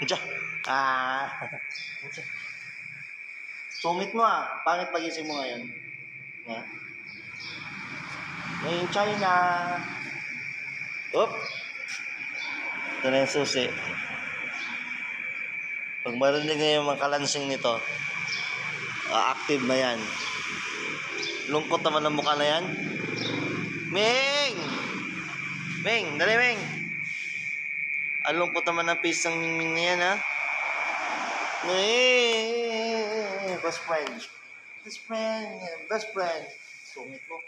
Diyan. Ah. Sungit mo ah. Pangit pagising mo ngayon. Ha? Ngayon China. Oop. Ito na yung susi. Pag marinig na yung mga kalansing nito, ah, active na yan. Lungkot naman ang mukha na yan. Ming! Ming! Dali, Ming! Ang lungkot naman ng face ng Ming Ming na yan, ha? Ming! Best friend. Best friend. Best friend. Sungit mo.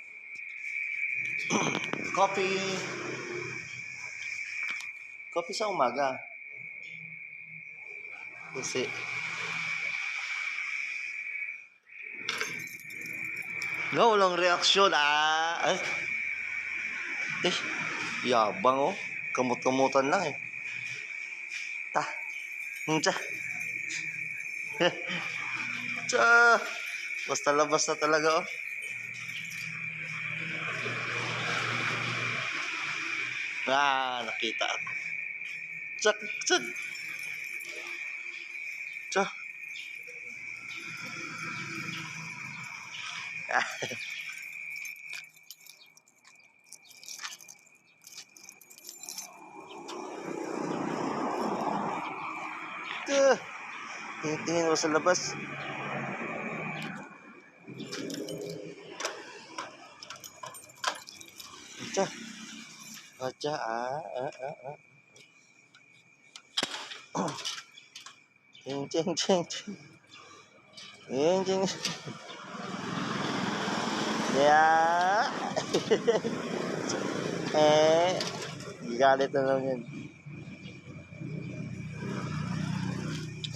Coffee. Coffee sa umaga. Kasi No, walang reaksyon. Ah, ay. Eh, yabang oh. Kamot-kamutan lang eh. Ta. Hmm, tsa. Basta labas na talaga oh. Ah, nakita ako. Tsak, tsak. Tsa. Ito. Tingin-tingin mo sa labas. Acha. Acha, ah, ah, ah, ah. Ching, ching, ching, ching. Ching, ching. Yeah. eh, galit na lang yun.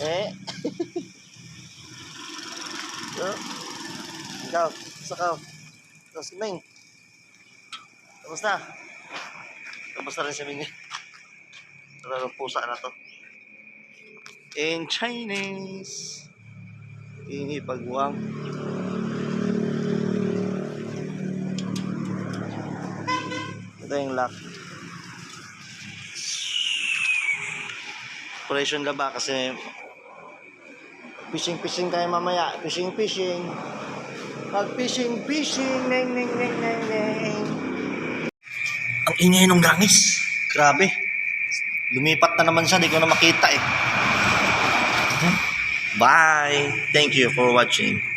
Eh. oh. Ikaw, sa ka. Tapos si Ming. Tapos na. Tapos na rin si Ming. Talagang pusa na to. In Chinese. Ini pagwang. Ito yung lock. Operation laba kasi fishing fishing tayo mamaya. Fishing fishing. Pag fishing fishing. Neng neng neng neng neng. Ang ingay ng gangis. Grabe. Lumipat na naman siya. Di ko na makita eh. Bye. Thank you for watching.